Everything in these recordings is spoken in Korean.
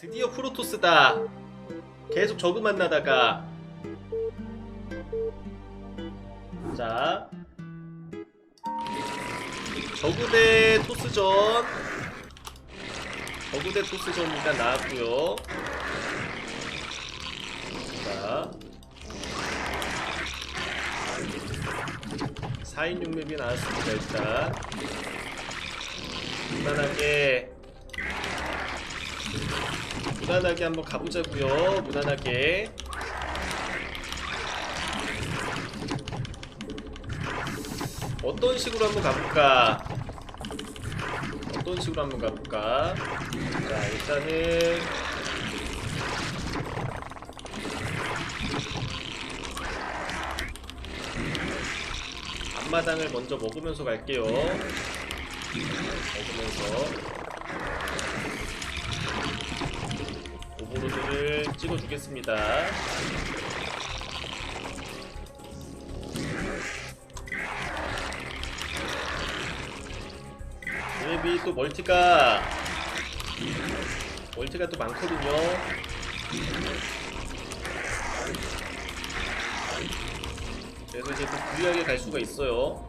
드디어 프로토스다. 계속 저그 만나다가. 자. 저그 대 토스전. 저그 대 토스전 일단 나왔고요. 자. 4인 6맵이 나왔습니다 일단. 무난하게 무난하게 한번 가보자고요. 무난하게. 어떤 식으로 한번 가볼까? 어떤 식으로 한번 가볼까? 자 일단은 앞마당을 먼저 먹으면서 갈게요. 먹으면서 찍어주겠습니다. 맵이 또 멀티가 멀티가 또 많거든요. 그래서 이제 또 불리하게 갈 수가 있어요.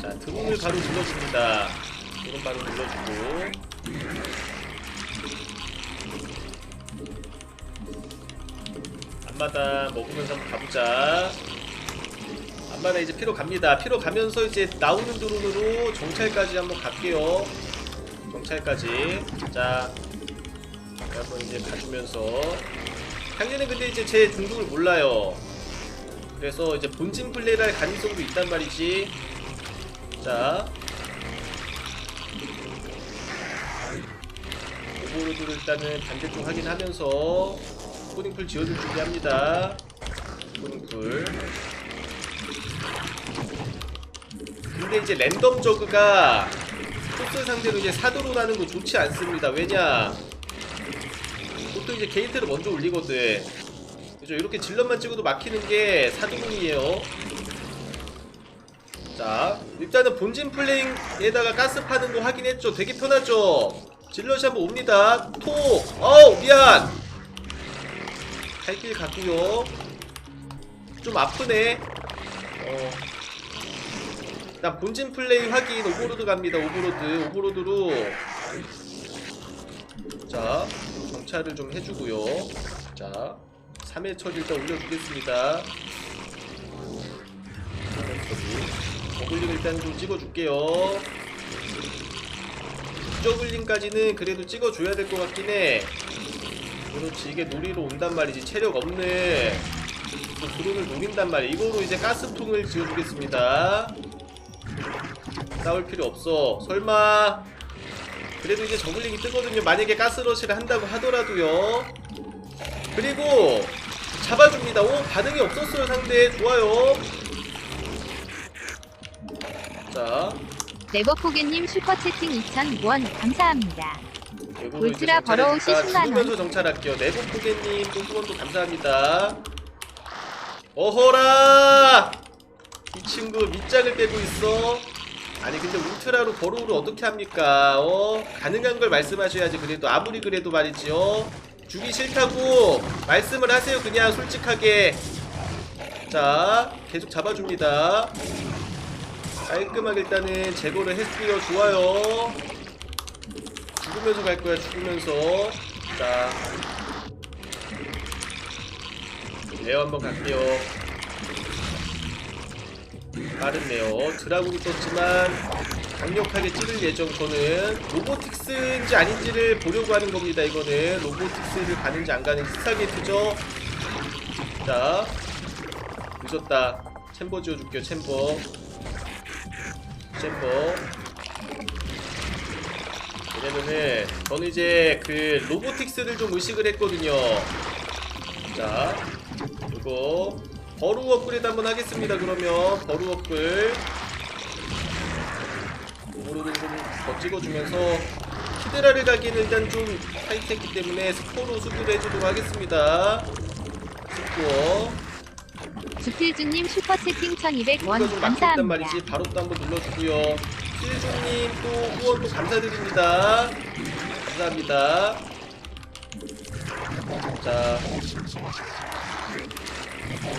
자, 드론을 바로 눌러줍니다. 드론 바로 눌러주고. 앞마다 먹으면서 한번 가보자. 앞마다 이제 피로 갑니다. 피로 가면서 이제 나오는 드론으로 정찰까지 한번 갈게요. 정찰까지. 자, 한번 이제 가주면서. 향리는 근데 이제 제 중국을 몰라요. 그래서 이제 본진 플레이를 할 가능성도 있단 말이지. 자. 오버로드를 일단은 반대쪽 확인하면서 코딩풀 지어줄 준비합니다. 코딩풀. 근데 이제 랜덤 저그가 토스 상대로 이제 사도로 나는 거 좋지 않습니다. 왜냐? 보통 이제 게이트를 먼저 올리거든. 그죠? 이렇게 질럿만 찍어도 막히는 게 사도공이에요. 자, 일단은 본진 플레잉에다가 가스 파는 거 확인했죠? 되게 편하죠? 질럿이 한번 옵니다. 톡! 어우, 미안! 갈길 갔고요 좀 아프네. 어. 나 본진 플레이 확인 오버로드 갑니다. 오버로드. 오버로드로. 자, 정찰을 좀 해주고요. 자, 3회 처리 일단 올려주겠습니다. 3회 처리. 저글링 일단 좀 찍어줄게요. 저글링까지는 그래도 찍어줘야 될 것 같긴 해. 그렇지, 이게 놀이로 온단 말이지. 체력 또 드론을 노린단 말이야. 이거로 이제 가스통을 지어주겠습니다. 싸울 필요 없어. 설마. 그래도 이제 저글링이 뜨거든요. 만약에 가스러시를 한다고 하더라도요. 그리고 잡아줍니다. 오 반응이 없었어요 상대. 좋아요. 자. 네버포게님 슈퍼채팅 2,000원 감사합니다. 울트라 버러우시 정찰하니까 10만 원. 죽으면서 정찰할게요. 내복 고객님 또 후원도 감사합니다. 어허라! 이 친구 밑장을 빼고 있어. 아니 근데 울트라로 버로우를 어떻게 합니까? 어? 가능한 걸 말씀하셔야지 그래도 아무리 그래도 말이지요. 주기 싫다고 말씀을 하세요 그냥 솔직하게. 자 계속 잡아줍니다. 깔끔하게 일단은 제거를 했고요. 좋아요. 죽으면서 갈 거야 죽으면서. 자. 레어 한번 갈게요. 빠르네요 드라군이 떴지만 강력하게 찌를 예정 저는 로보틱스인지 아닌지를 보려고 하는 겁니다 이거는. 로보틱스를 가는지 안 가는지 스타게이트죠? 자. 늦었다. 챔버 지어줄게요 챔버. 챔버 왜냐면은 저는 이제 그 로보틱스를 좀 의식을 했거든요. 자, 이거 버루 업그레이드 한번 하겠습니다. 그러면 버루 업글 오버로드 좀더 찍어주면서 히드라를 가기는 일단 좀 타이트했기 때문에 스코로 수비를 해주도록 하겠습니다. 스코어 주필주님 슈퍼채팅 우리가 1,200원 좀 막혀있단 감사합니다. 말이지 바로 또 한번 눌러주고요 필종님 또 후원 또 감사드립니다. 감사합니다. 자,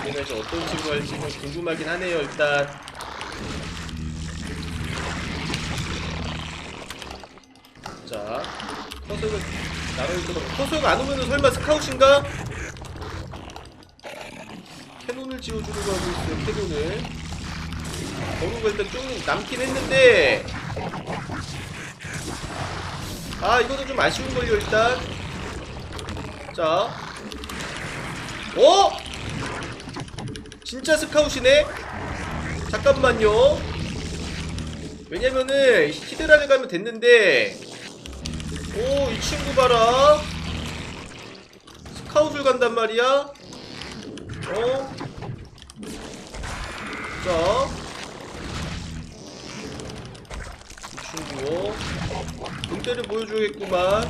오늘에서 어떤 친구 할지 좀 궁금하긴 하네요. 일단 자, 나를 들어. 커서가 안 오면은 설마 스카웃인가? 캐논을 지어주려고 하고 있어요. 캐논을. 버루가 일단 좀 남긴 했는데. 아 이거는 좀 아쉬운걸요 일단. 자. 어? 진짜 스카웃이네? 잠깐만요. 왜냐면은 히드라를 가면 됐는데. 오 이 친구 봐라. 스카웃을 간단 말이야. 어? 자, 이 친구 본때를 보여줘야겠구만.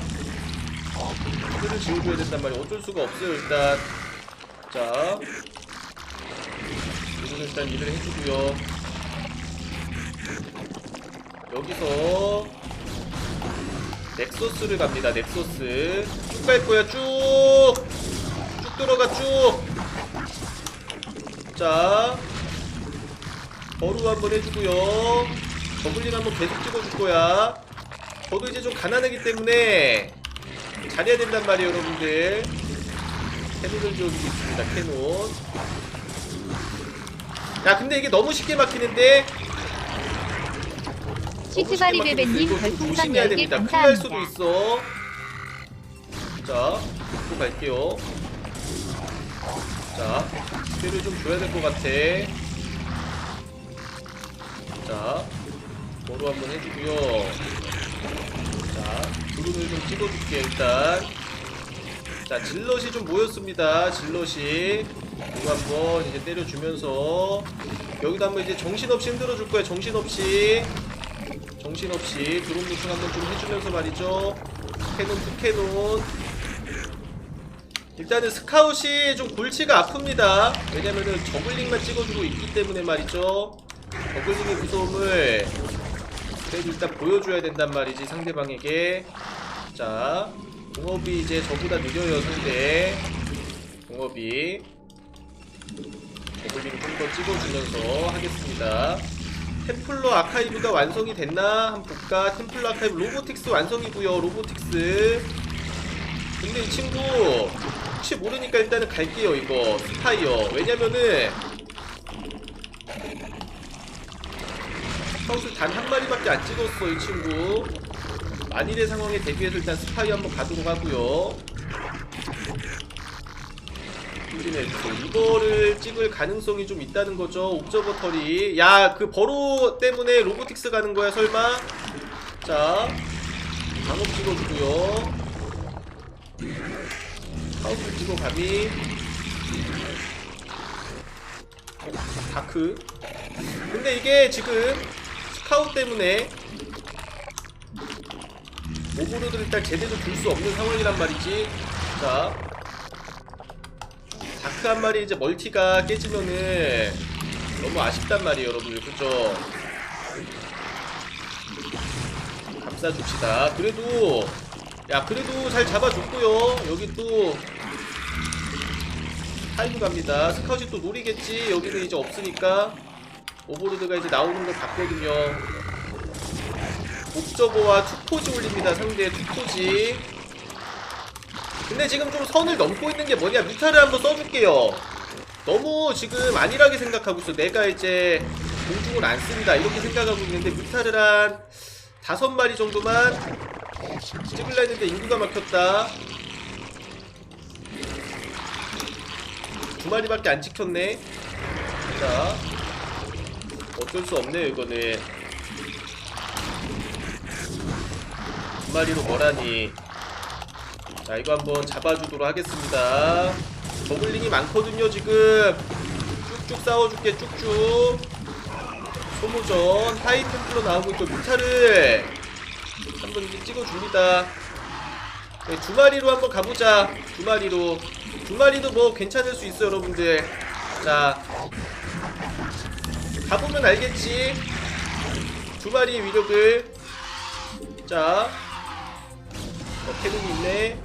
본때를 지워줘야 된단 말이야. 어쩔 수가 없어요 일단. 자, 이거는 일단 일을 해주고요. 여기서 넥서스를 갑니다. 넥서스 쭉 갈 거야 쭉. 쭉 들어가 쭉. 자, 버루 한번 해주고요. 저글링 한번 계속 찍어줄 거야. 저도 이제 좀 가난하기 때문에 잘해야 된단 말이에요, 여러분들. 캐논을 지어주고 있습니다, 캐논. 야, 근데 이게 너무 쉽게 막히는데? 시치바리 베베님 별풍선 조심해야 10개 됩니다. 큰일 날 수도 감사합니다. 있어. 자, 또 갈게요. 자, 스킬을 좀 줘야 될 것 같아. 자, 뭐로 한번 해주고요. 자, 드론을 좀 찍어줄게 일단. 자, 질럿이 좀 모였습니다. 질럿이. 이거 한번 이제 때려주면서 여기도 한번 이제 정신없이 흔들어줄 거야. 정신없이. 정신없이 드론 보충 한번 좀 해주면서 말이죠. 캐논, 투캐논. 일단은 스카웃이 좀 골치가 아픕니다. 왜냐면은 저글링만 찍어주고 있기 때문에 말이죠. 저글링의 무서움을 그래도 일단 보여줘야 된단 말이지 상대방에게. 자, 공업이 이제 저보다 느려요 상대. 공업이 좀더 찍어주면서 하겠습니다. 템플러 아카이브가 완성이 됐나? 한번 볼까? 템플러 아카이브 로보틱스 완성이고요. 로보틱스. 근데 이 친구 혹시 모르니까 일단은 갈게요 이거 스파이어 왜냐면은 스카웃을 단한 마리밖에 안 찍었어 이 친구. 만일의 상황에 대비해서 일단 스파이어 한번 가도록 하고요. 네, 이거를 찍을 가능성이 좀 있다는 거죠 옵저버 털이 야그 버로 때문에 로보틱스 가는 거야 설마? 자 방업 찍어주고요. 하우스 찍어 감이 다크. 근데 이게 지금 스카웃 때문에 오버로드를 일단 제대로 둘수 없는 상황이란 말이지. 자 다크 한 마리 이제 멀티가 깨지면은 너무 아쉽단 말이에요 여러분 그죠? 감싸줍시다. 그래도 야 그래도 잘 잡아줬고요. 여기 또 타이브 갑니다. 스카웃이 또 노리겠지? 여기는 이제 없으니까 오버로드가 이제 나오는 걸 봤거든요. 옵저버와 투포지 올립니다 상대 투포지. 근데 지금 좀 선을 넘고 있는 게 뭐냐? 뮤타를 한번 써줄게요. 너무 지금 안일하게 생각하고 있어. 내가 이제 공중을 안 쓴다. 이렇게 생각하고 있는데 뮤타를 한 다섯 마리 정도만 찍을라 했는데 인구가 막혔다. 두 마리밖에 안 찍혔네. 자 어쩔 수 없네요 이거는. 두 마리로 뭐라니. 자 이거 한번 잡아주도록 하겠습니다. 저글링이 많거든요 지금. 쭉쭉 싸워줄게 쭉쭉. 소모전 하이템플로 나오고 있고 뮤타를 한번 이제 찍어줍니다. 네, 두 마리로 한번 가보자 두 마리로. 두 마리도 뭐 괜찮을 수 있어 여러분들. 자 가보면 알겠지? 두 마리의 위력을. 자. 어, 태국이 있네.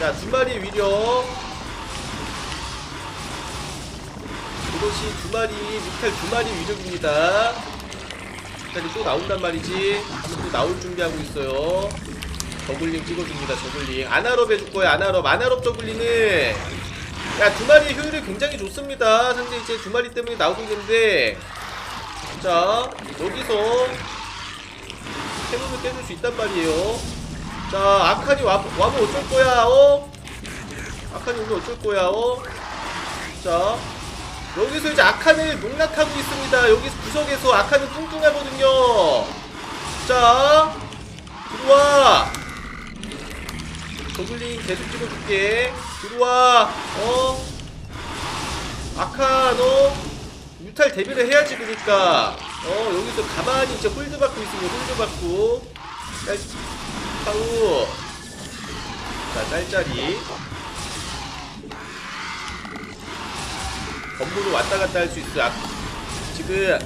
자두 마리의 위력. 이것이 두 마리 뮤탈 두 마리 위력입니다. 뮤탈이 또 나온단 말이지. 또 나올 준비하고 있어요. 저글링 찍어줍니다 저글링. 아나럽 해줄 거야 아나럽 아나럽 저글링은 야 두 마리의 효율이 굉장히 좋습니다. 상대 이제 두 마리 때문에 나오고 있는데 자 여기서 캐논을 깨줄 수 있단 말이에요. 자 아칸이 와, 와면 어쩔 거야 어? 아칸이 오면 어쩔 거야 어? 자 여기서 이제 아칸을 농락하고 있습니다. 여기 구석에서 아칸은 뚱뚱하거든요. 자 들어와. 저글링 계속 찍어줄게 들어와. 어? 아칸 어 뮤탈 데뷔를 해야지 그니까. 어 여기서 가만히 이제 홀드 받고 있으면 홀드 받고. 짤 파우. 자 짤짤이 건물로 왔다 갔다 할 수 있어. 아, 지금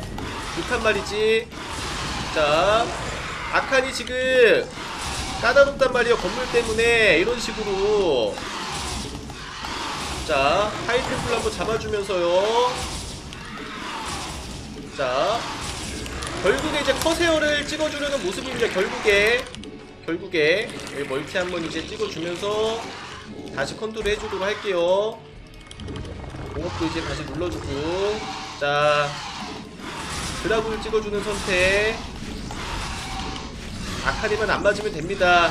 못한 말이지. 자 아칸이 지금 까다롭단 말이에요 건물 때문에. 이런 식으로 자 하이 템플 한번 잡아주면서요. 자 결국에 이제 커세어를 찍어주려는 모습입니다 결국에 결국에 여기 멀티 한번 이제 찍어주면서 다시 컨트롤 해주도록 할게요. 공업도 이제 다시 눌러주고. 자 드라군을 찍어주는 선택. 아카리만 안 맞으면 됩니다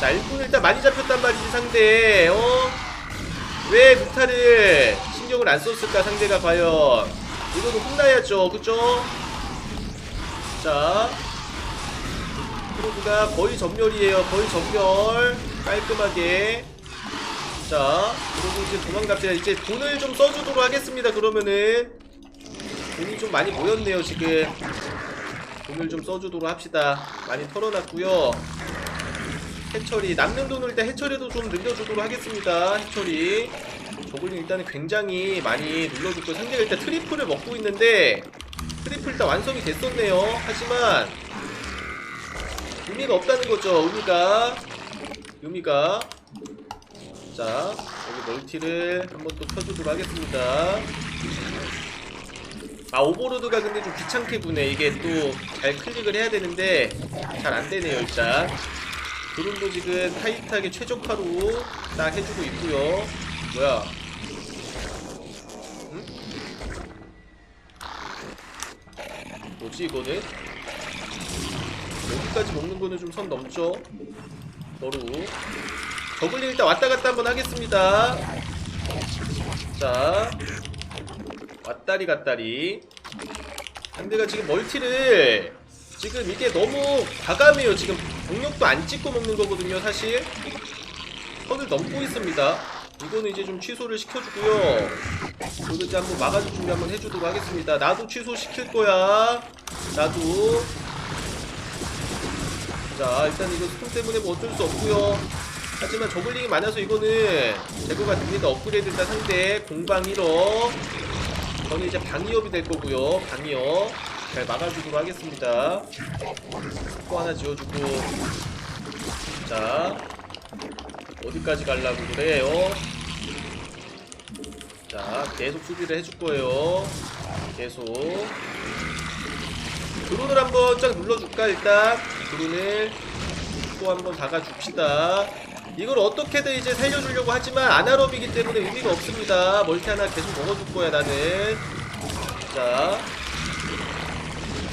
자 일꾼 일단 많이 잡혔단 말이지 상대 어? 왜 무타를 신경을 안 썼을까 상대가 과연? 이거는 혼나야죠 그쵸? 자. 프로브가 거의 전멸이에요 거의 전멸. 깔끔하게. 자 그리고 이제 도망갑시다. 이제 돈을 좀 써주도록 하겠습니다 그러면은. 돈이 좀 많이 모였네요 지금. 돈을 좀 써주도록 합시다. 많이 털어놨고요 해처리 남는 돈을 일단 해처리도 좀 늘려주도록 하겠습니다 해처리 저글링 일단은 굉장히 많이 거예요 상대가 일단 트리플을 먹고 있는데 트리플 일단 완성이 됐었네요. 하지만 의미가 없다는 거죠 의미가. 의미가. 자 여기 멀티를 한번 또 켜주도록 하겠습니다. 아 오버로드가 근데 좀 귀찮게 구네. 이게 또 잘 클릭을 해야 되는데 잘 안되네요 일단 드론도 지금 타이트하게 최적화로 딱 해주고 있고요 뭐야 응? 뭐지 이거는? 여기까지 먹는 거는 좀 선 넘죠 너로 저글링 일단 왔다 갔다 한번 하겠습니다. 자, 왔다리 갔다리. 상대가 지금 멀티를 지금 이게 너무 과감해요. 지금 병력도 안 찍고 먹는 거거든요, 사실. 선을 넘고 있습니다. 이거는 이제 좀 취소를 시켜주고요. 이거 이제 한번 막아줄 준비 한번 해주도록 하겠습니다. 나도 취소 시킬 거야. 나도. 자, 일단 이거 스톤 때문에 뭐 어쩔 수 없고요. 하지만 저글링이 많아서 이거는 제거가 됩니다. 업그레이드 일단 상대 공방 1업 저는 이제 방위업이 될 거고요. 방위업 잘 막아주도록 하겠습니다. 또 하나 지어주고 자 어디까지 가려고 그래요? 자 계속 수비를 해줄 거예요. 계속 드론을 한번 쫙 눌러줄까 일단 드론을 또 한번 박아줍시다. 이걸 어떻게든 이제 살려주려고 하지만 아나롬이기 때문에 의미가 없습니다. 멀티 하나 계속 먹어줄 거야 나는. 자,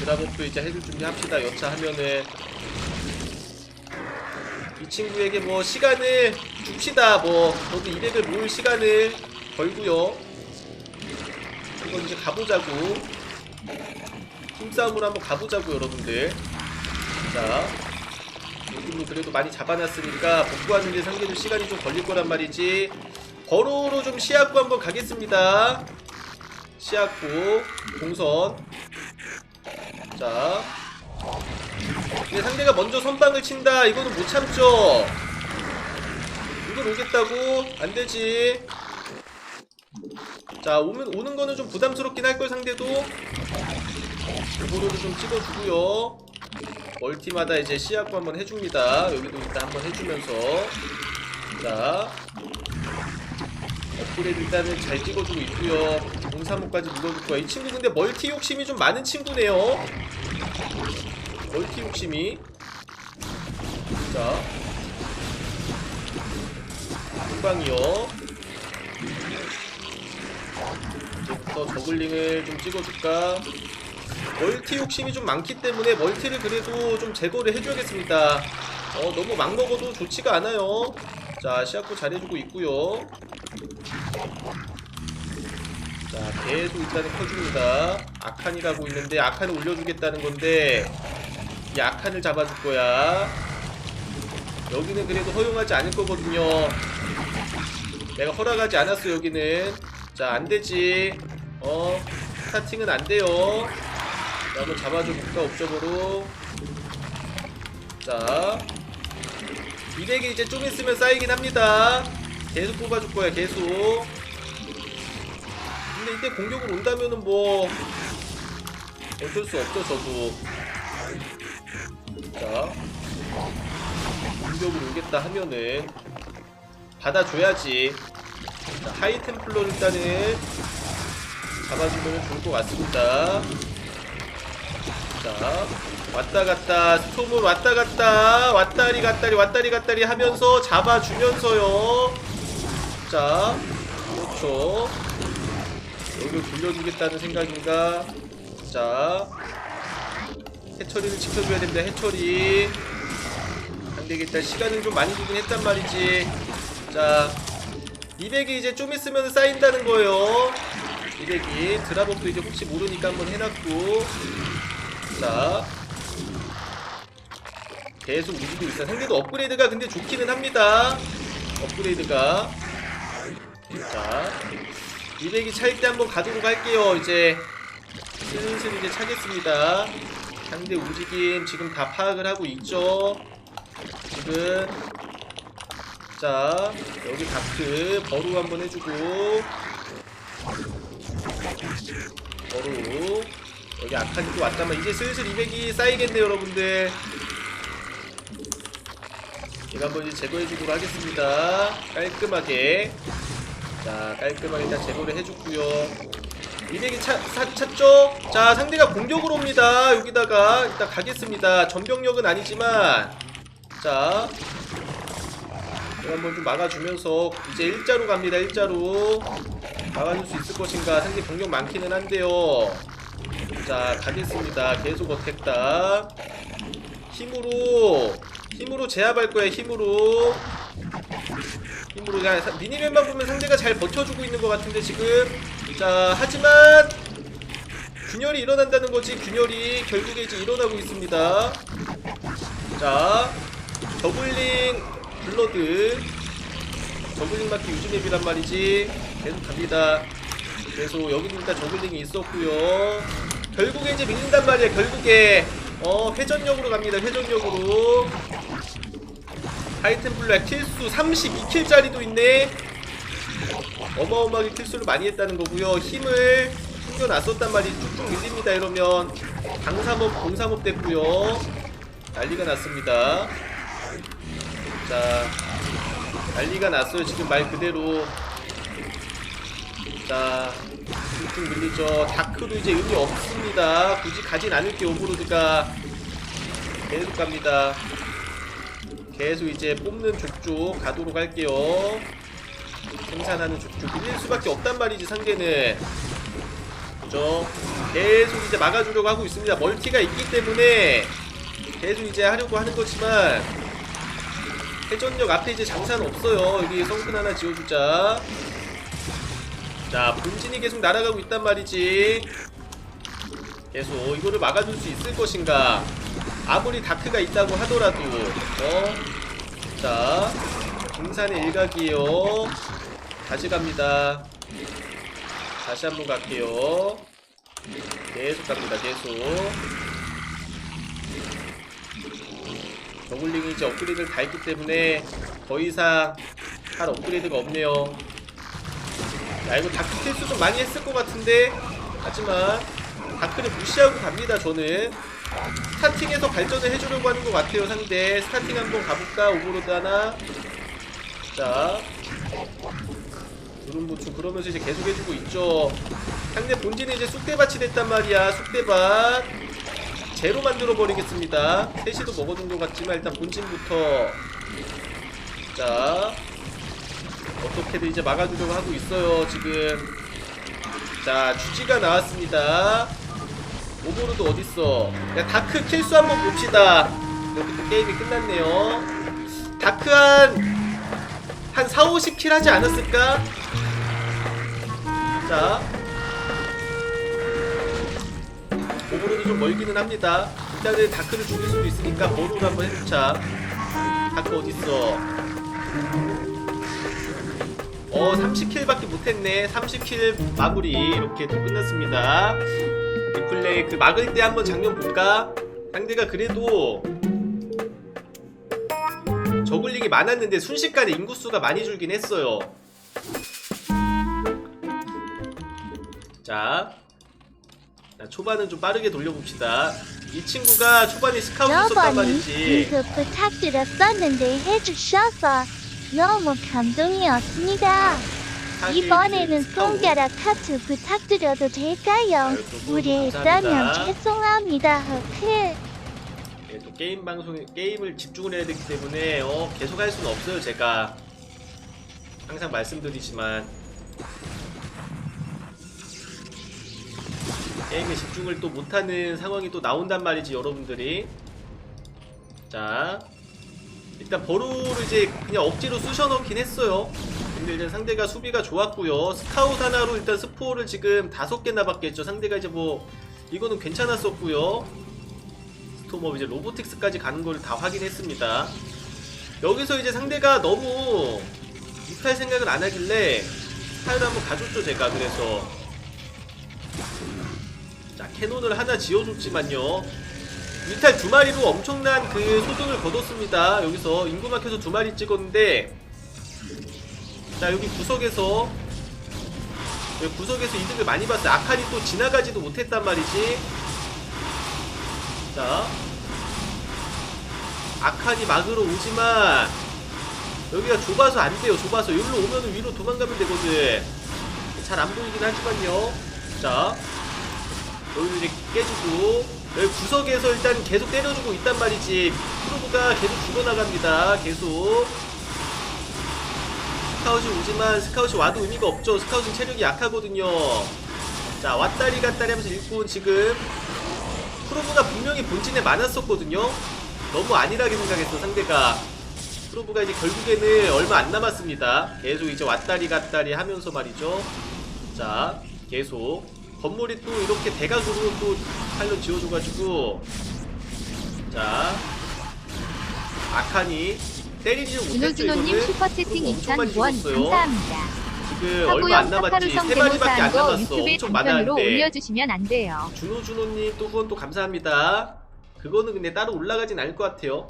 드라봇도 이제 해줄 준비 합시다. 여차하면은 이 친구에게 뭐 시간을 줍시다. 뭐 저도 200을 모을 시간을 걸고요. 한번 이제 가보자고. 힘싸움으로 한번 가보자고 여러분들. 자. 요즘은 그래도 많이 잡아놨으니까 복구하는데 상대도 시간이 좀 걸릴 거란 말이지 거로로 좀 시야구 한번 가겠습니다 시야구 공선 자. 근데 상대가 먼저 선방을 친다. 이거는 못 참죠. 이걸 오겠다고? 안 되지. 자 오면 오는 거는 좀 부담스럽긴 할 걸 상대도. 오버로드 좀 찍어주고요. 멀티마다 이제 시야구 한번 해줍니다. 여기도 일단 한번 해주면서. 자 업그레이드 일단은 잘 찍어주고 있고요. 공사무까지 눌러줄 거야 이 친구 근데 멀티 욕심이 좀 많은 친구네요. 멀티 욕심이. 자. 금방이요. 이제부터 저글링을 좀 찍어줄까? 멀티 욕심이 좀 많기 때문에 멀티를 그래도 좀 제거를 해줘야겠습니다. 어 너무 막 먹어도 좋지가 않아요. 자 시야코 잘해주고 있고요 자 계속 일단은 커줍니다. 아칸이라고 있는데 아칸을 올려주겠다는 건데 이 아칸을 잡아줄 거야. 여기는 그래도 허용하지 않을 거거든요. 내가 허락하지 않았어 여기는. 자 안 되지. 어 스타팅은 안 돼요. 자, 한번 잡아줘 볼까 옵저버로. 자 200이 이제 좀 있으면 쌓이긴 합니다. 계속 뽑아줄 거야 계속 근데 이때 공격을 온다면은 뭐 어쩔 수 없죠 저도. 자 공격을 오겠다 하면은 받아줘야지. 자, 하이템플러 일단은 잡아주면 좋을 것 같습니다. 자 왔다 갔다 스톰은 왔다 갔다 왔다리 갔다리 왔다리 갔다리 하면서 잡아주면서요. 자 그렇죠 여기를 돌려주겠다는 생각인가? 자 해처리를 지켜줘야 됩니다 해처리. 안되겠다. 시간을 좀 많이 주긴 했단 말이지. 자 200이 이제 좀 있으면 쌓인다는 거예요. 200이 드랍업도 이제 혹시 모르니까 한번 해놨고. 자 계속 우지고 있어 상대도 업그레이드가 근데 좋기는 합니다. 업그레이드가. 자 200이 차일 때 한번 가도록 할게요. 이제 슬슬 이제 차겠습니다. 상대 움직임 지금 다 파악을 하고 있죠? 지금. 자 여기 다크 버루 한번 해주고. 버루. 여기 아칸이도 왔다만 이제 슬슬 200이 쌓이겠네요 여러분들. 이거 한번 이제 제거해주도록 하겠습니다. 깔끔하게 자 깔끔하게 일단 제거를 해줬고요. 200이 차, 사, 찼죠? 자 상대가 공격으로 옵니다. 여기다가 일단 가겠습니다. 전병력은 아니지만. 자 한번 좀 막아주면서 이제 일자로 갑니다 일자로. 막아줄 수 있을 것인가? 상대 병력 많기는 한데요. 자 가겠습니다. 계속 어택다. 힘으로 힘으로 제압할 거야 힘으로 힘으로 그냥 사- 미니맵만 보면 상대가 잘 버텨주고 있는 것 같은데 지금. 자 하지만 균열이 일어난다는 거지. 균열이 결국에 이제 일어나고 있습니다. 자 저글링 블러드. 저글링 마키 유즈맵이란 말이지. 계속 갑니다. 계속 여기도 일단 저글링이 있었고요. 결국에 이제 밀린단 말이야 결국에. 어 회전력으로 갑니다 회전력으로 하이템 블랙 킬수 32킬짜리도 있네. 어마어마하게 킬수를 많이 했다는 거고요. 힘을 숨겨놨었단 말이 쭉쭉 밀립니다 이러면. 강삼업 공삼업 됐고요. 난리가 났습니다. 자 난리가 났어요. 지금 말 그대로. 자 쭉쭉 밀리죠. 다크도 이제 의미 없습니다. 굳이 가진 않을게 오브로드가. 계속 갑니다 계속 이제 뽑는 족족 가도록 할게요. 생산하는 족족 밀릴 수밖에 없단 말이지 상대는. 그죠? 계속 이제 막아주려고 하고 있습니다. 멀티가 있기 때문에 계속 이제 하려고 하는 거지만 회전력 앞에 이제 장사는 없어요. 여기 성큰 하나 지어주자. 자 본진이 계속 날아가고 있단 말이지. 계속 이거를 막아줄 수 있을 것인가 아무리 다크가 있다고 하더라도 어? 자 등산의 일각이에요. 다시 갑니다. 다시 한번 갈게요. 계속 갑니다 계속. 저글링이 이제 업그레이드를 다 했기 때문에 더 이상 할 업그레이드가 없네요. 야 이거 다크 킬수 좀 많이 했을 것 같은데? 하지만 다크를 무시하고 갑니다 저는 스타팅에서 발전을 해주려고 하는 것 같아요 상대. 스타팅 한번 가볼까? 오버로드 하나? 자. 보충 그러면서 이제 계속 해주고 있죠. 상대 본진이 이제 쑥대밭이 됐단 말이야 쑥대밭. 제로 만들어 버리겠습니다. 셋이도 먹어준 것 같지만 일단 본진부터. 자. 어떻게든 이제 막아주려고 하고 있어요 지금. 자 주지가 나왔습니다 오버로드 어딨어? 야 다크 킬수 한번 봅시다. 이렇게 또 게임이 끝났네요. 다크 한 한 4, 50킬 하지 않았을까? 자. 오버로드 좀 멀기는 합니다. 일단은 다크를 죽일 수도 있으니까 버로를 한번 해놓자. 다크 어딨어? 어 30킬밖에 못했네. 30킬 마무리. 이렇게 또 끝났습니다 리플레이 그 막을 때 한번 장면 볼까? 상대가 그래도 저글링이 많았는데 순식간에 인구수가 많이 줄긴 했어요 자, 자 초반은 좀 빠르게 돌려봅시다 이 친구가 초반에 스카우트 썼단 여번이 말이지 이거 부탁드렸었는데 해주셔서 너무 감동이었습니다. 이번에는 손가락 하트 부탁드려도 될까요? 너무 무리했다면. 죄송합니다. 흑흑. 예, 또 게임 방송에 게임을 집중을 해야 되기 때문에 어, 계속 할 수는 없어요 제가 항상 말씀드리지만 게임에 집중을 또 못하는 상황이 또 나온단 말이지 여러분들이 자 일단 버루를 이제 그냥 억지로 쑤셔 넣긴 했어요 근데 일단 상대가 수비가 좋았고요. 스카웃 하나로 일단 스포를 지금 다섯 개나 받겠죠. 상대가 이제 뭐 이거는 괜찮았었고요. 스토머 이제 로보틱스까지 가는 걸 다 확인했습니다. 여기서 이제 상대가 너무 뮤탈 생각을 안 하길래 스타일을 한번 가줬죠 제가. 그래서 자 캐논을 하나 지어줬지만요. 뮤탈 두 마리로 엄청난 그 소득을 거뒀습니다. 여기서 인구 막혀서 두 마리 찍었는데 자 여기 구석에서 여기 구석에서 이득을 많이 봤어요. 아칸이 또 지나가지도 못했단 말이지. 자 아칸이 막으러 오지만 여기가 좁아서 안 돼요 좁아서. 여기로 오면은 위로 도망가면 되거든. 잘 안 보이긴 하지만요. 자 여기 이제 깨주고 여기 구석에서 일단 계속 때려주고 있단 말이지. 프로브가 계속 죽어나갑니다 계속 스카웃이 오지만 스카웃이 와도 의미가 없죠 스카웃은 체력이 약하거든요 자 왔다리 갔다리 하면서 일꾼 지금 프로브가 분명히 본진에 많았었거든요. 너무 안일하게 생각했어 상대가. 프로브가 이제 결국에는 얼마 안 남았습니다. 계속 이제 왔다리 갔다리 하면서 말이죠. 자, 계속 건물이 또 이렇게 대각으로 또 팔로 지어줘가지고 자, 아칸이 때리지 못했죠 준호준호님 이거는. 슈퍼채팅 프로브 엄청 많이 2,000원 죽었어요. 감사합니다. 지금 얼마 안 하고요 남았지. 카카루성 세 마리밖에 안 데모사한 거 남았어. 유튜브에 엄청 단편으로 많았는데. 올려주시면 안 돼요. 준호 준호님 또 그건 또 감사합니다. 그거는 근데 따로 올라가진 않을 것 같아요.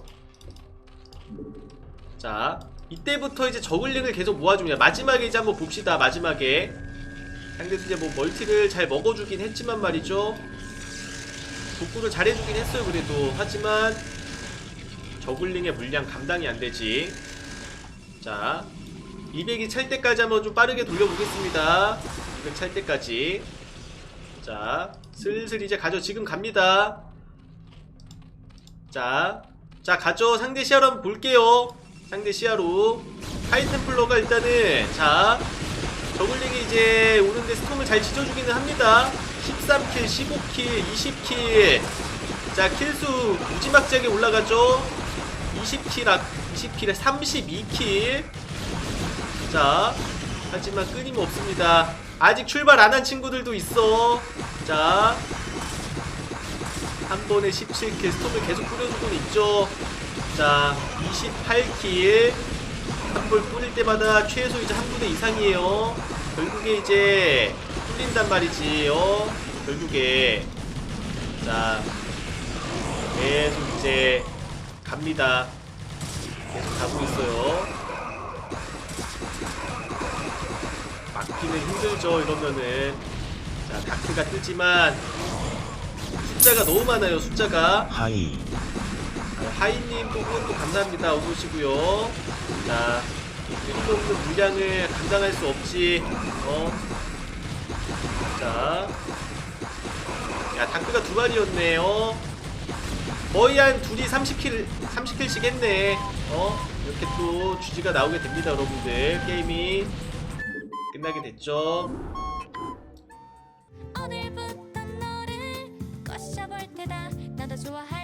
자, 이때부터 이제 저글링을 계속 모아줍니다. 마지막에 이제 한번 봅시다. 마지막에 상대도 이제 뭐 멀티를 잘 먹어주긴 했지만 말이죠. 복구를 잘해주긴 했어요. 그래도 하지만 저글링의 물량 감당이 안 되지. 자, 200이 찰 때까지 한번 좀 빠르게 돌려보겠습니다. 200 찰 때까지. 자, 슬슬 이제 가죠. 지금 갑니다. 자, 자, 가죠. 상대 시야로 한번 볼게요. 상대 시야로. 하이템플러가 일단은, 자, 저글링이 이제 오는데 스톰을 잘 지져주기는 합니다. 13킬, 15킬, 20킬. 자, 킬수 무지막지하게 올라가죠. 20킬, 아, 20킬에 32킬. 자, 하지만 끊임없습니다. 아직 출발 안 한 친구들도 있어. 자, 한 번에 17킬 스톱을 계속 뿌려주고는 있죠. 자, 28킬. 한볼 뿌릴 때마다 최소 이제 한 분의 이상이에요. 결국에 이제 뚫린단 말이지, 요 결국에. 자, 계속 이제 갑니다. 계속 가고 있어요. 막기는 힘들죠 이러면은 자 다크가 뜨지만 숫자가 너무 많아요 숫자가 하이 어, 하이님 부분 또 감사합니다 어서 오시고요 자 끊임없는 물량을 감당할 수 없지 어? 자, 야 다크가 두 마리였네 어? 거의 한 둘이 30킬 30킬씩 했네. 어? 이렇게 또 GG가 나오게 됩니다 여러분들. 게임이 끝나게 됐죠? 오늘부터 너를 꼬셔볼 테다. 너도 좋아할